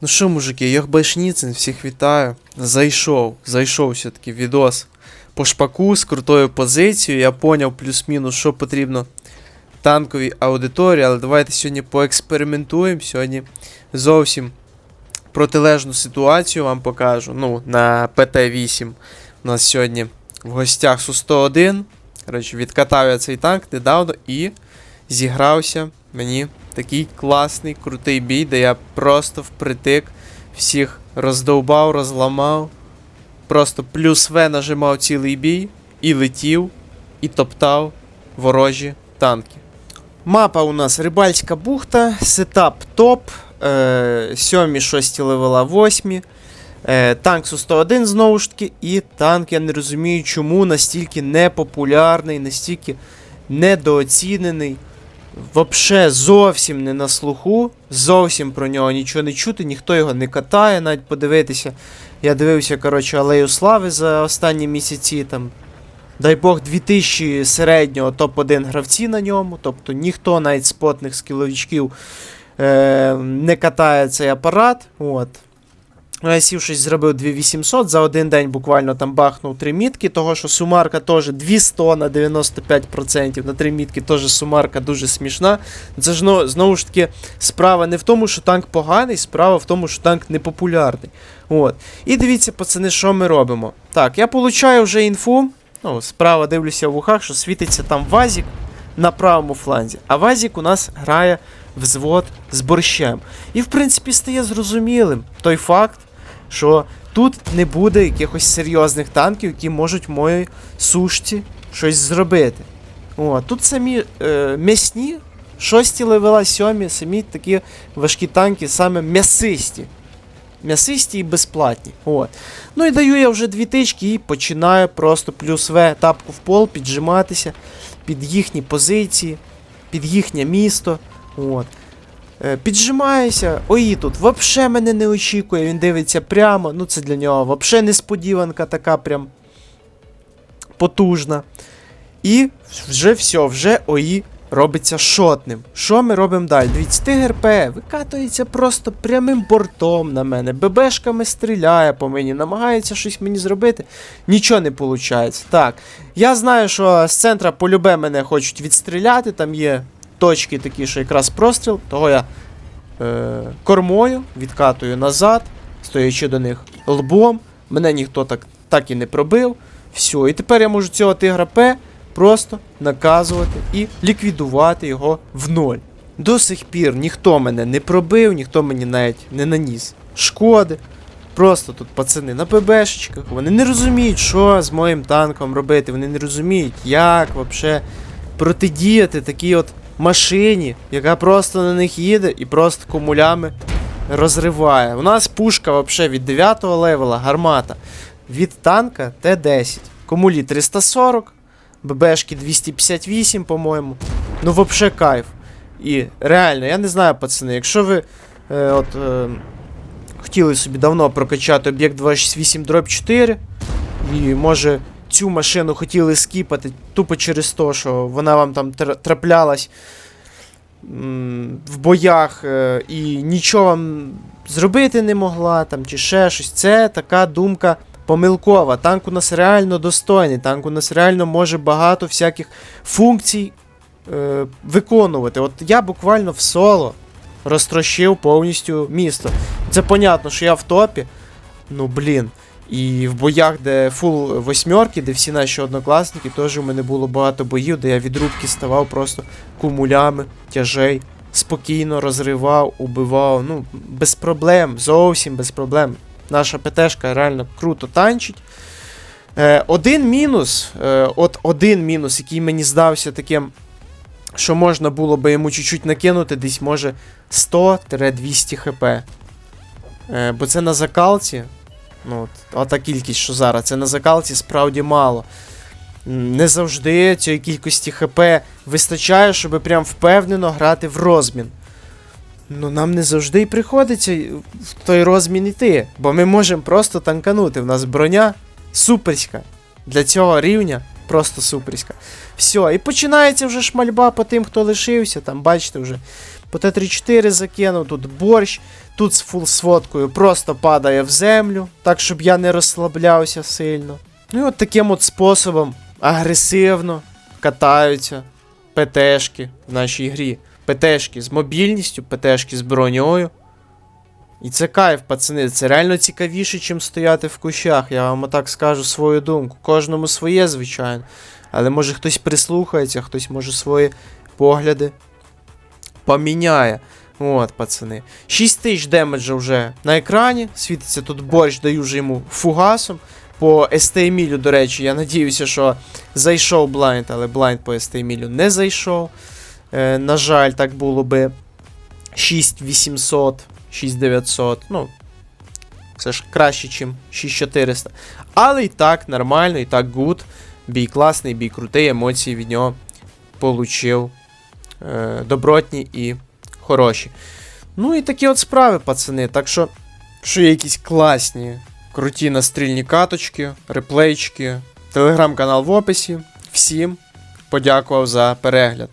Ну що, мужики, Йохбайшніцин, всіх вітаю. Зайшов, зайшов все-таки відос по шпаку з крутою позицією. Я поняв плюс-мінус, що потрібно танковій аудиторії, але давайте сьогодні поекспериментуємо. Сьогодні зовсім протилежну ситуацію вам покажу. Ну, на ПТ-8 у нас сьогодні в гостях Су-101. Коротше, відкатав я цей танк недавно і зігрався мені такий класний, крутий бій, де я просто впритик всіх роздовбав, розламав. Просто плюс В нажимав цілий бій і летів, і топтав ворожі танки. Мапа у нас Рибальська бухта, сетап топ, е, 7, 6 левела 8. Е, танк Су-101 знову ж таки, і танк, я не розумію, чому настільки непопулярний, настільки недооцінений. Вообще зовсім не на слуху, зовсім про нього нічого не чути, ніхто його не катає, навіть подивитися. Я дивився, коротше, Алею Слави за останні місяці. там, Дай Бог, 2000 середнього топ-1 гравці на ньому. Тобто ніхто навіть спотних скіловичків е, не катає цей апарат. От. Ну, сів щось зробив 2800, за один день буквально там бахнув 3 мітки, того що сумарка теж 200 на 95%, на 3 мітки теж сумарка дуже смішна. Це ж ну, знову ж таки справа не в тому, що танк поганий, справа в тому, що танк непопулярний. От. І дивіться, пацани, що ми робимо. Так, я получаю вже інфу. Ну, справа дивлюся в ухах, що світиться там Вазік на правому фланзі. А Вазік у нас грає взвод з борщем. І, в принципі, стає зрозумілим той факт, що тут не буде якихось серйозних танків, які можуть моїй сушці щось зробити. О, тут самі е, м'ясні, шості левела, сьомі, самі такі важкі танки, саме м'ясисті. М'ясисті і безплатні. От. Ну і даю я вже дві тички і починаю просто плюс В тапку в пол піджиматися під їхні позиції, під їхнє місто. От. Е, Піджимаюся, ої тут вообще мене не очікує, він дивиться прямо. Ну це для нього вообще несподіванка така прям потужна. І вже все, вже ОІ робиться шотним. Що ми робимо далі? Дивіться, Тигр П викатується просто прямим бортом на мене. ББшками стріляє по мені, намагається щось мені зробити. Нічого не виходить. Так, я знаю, що з центра полюбе мене хочуть відстріляти, там є точки такі, що якраз простріл, того я е, кормою відкатую назад, стоячи до них лбом. Мене ніхто так, так і не пробив. Все, і тепер я можу цього тигра П просто наказувати і ліквідувати його в ноль. До сих пір ніхто мене не пробив, ніхто мені навіть не наніс шкоди. Просто тут пацани на ПБшечках, вони не розуміють, що з моїм танком робити, вони не розуміють, як вообще протидіяти такій от машині, яка просто на них їде і просто кумулями розриває. У нас пушка вообще від 9 левела, гармата. Від танка Т-10. Комулі 340, ББшки 258, по-моєму. Ну, вообще кайф. І реально, я не знаю, пацани, якщо ви е, от, е, хотіли собі давно прокачати об'єкт 268 дробь 4, і може цю машину хотіли скіпати тупо через те, що вона вам там траплялась в боях е, і нічого вам зробити не могла, там, чи ще щось. Це така думка помилкова. Танк у нас реально достойний, танк у нас реально може багато всяких функцій е, виконувати. От я буквально в соло розтрощив повністю місто. Це понятно, що я в топі. Ну блін. І в боях, де фул восьмерки, де всі наші однокласники, теж у мене було багато боїв, де я від рубки ставав просто кумулями, тяжей, спокійно розривав, убивав. Ну, без проблем, зовсім без проблем. Наша ПТшка реально круто танчить. Е, один мінус, е, от один мінус, який мені здався таким, що можна було би йому чуть-чуть накинути, десь може 100-200 хп. Е, бо це на закалці. Ну, от, кількість, що зараз, це на закалці справді мало. Не завжди цієї кількості ХП вистачає, щоб прям впевнено грати в розмін. Ну, нам не завжди і приходиться в той розмін іти, бо ми можемо просто танканути. В нас броня суперська. Для цього рівня просто суперська. Все, і починається вже шмальба по тим, хто лишився. Там, бачите, вже По Т-34 закинув, тут борщ, тут з фул сводкою просто падає в землю, так щоб я не розслаблявся сильно. Ну і от таким от способом агресивно катаються ПТшки в нашій грі. ПТшки з мобільністю, ПТшки з броньою. І це кайф, пацани. Це реально цікавіше, чим стояти в кущах. Я вам отак скажу свою думку. Кожному своє, звичайно. Але може хтось прислухається, хтось може свої погляди поміняє. От, пацани. 6 тисяч демеджа вже на екрані. Світиться тут борщ, даю вже йому фугасом. По ST-мілю, до речі, я надіюся, що зайшов блайнд, але блайнд по ST-мілю не зайшов. Е, на жаль, так було би 6800, 6900. Ну, це ж краще, ніж 6400. Але і так, нормально, і так гуд. Бій класний, бій крутий, емоції від нього получив. Е, добротні і хороші. Ну і такі от справи, пацани. Так що, що є якісь класні, круті настрільні каточки, реплейчики, телеграм-канал в описі. Всім подякував за перегляд.